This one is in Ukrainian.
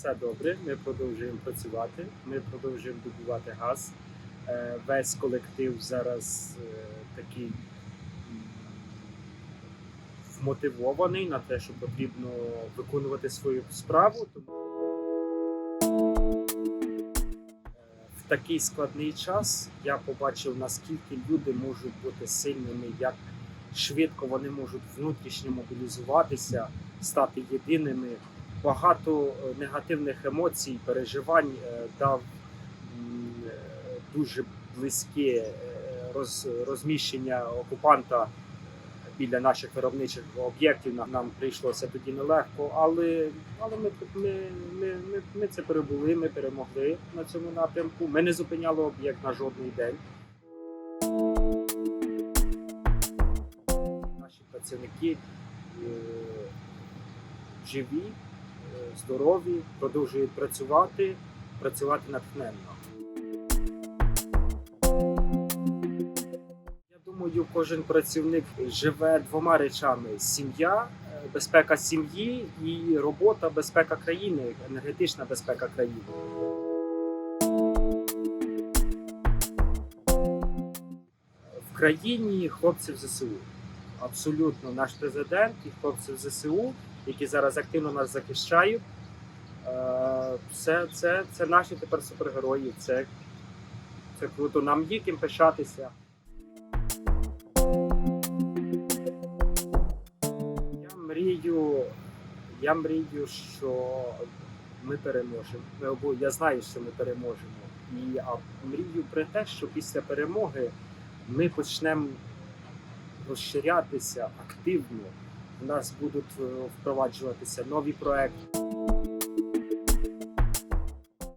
все добре. Ми продовжуємо працювати. Ми продовжуємо добувати газ. Е, Весь колектив зараз е, такий вмотивований на те, що потрібно виконувати свою справу. Е, в такий складний час я побачив, наскільки люди можуть бути сильними, як швидко вони можуть внутрішньо мобілізуватися, стати єдиними. Багато е, негативних емоцій, переживань е, дав е, дуже близьке роз, розміщення окупанта біля наших виробничих об'єктів. Нам, прийшлося тоді нелегко, але, але ми, ми, ми, ми, ми це перебули, ми перемогли на цьому напрямку. Ми не зупиняли об'єкт на жодний день. Наші працівники живі, здорові, продовжують працювати, працювати натхненно. Я думаю, кожен працівник живе двома речами: сім'я, е, безпека сім'ї і робота, безпека країни, енергетична безпека країни. В країні хлопців ЗСУ. Абсолютно наш президент і хлопців ЗСУ, які зараз активно нас захищають. Е, Це, це, це наші тепер супергерої. Це, це круто. Нам є ким пишатися. Я мрію, я мрію, що ми переможемо. Обоє, я знаю, що ми переможемо. І а мрію про те, що після перемоги ми почнемо розширятися активно. У нас будуть е, впроваджуватися нові проекти.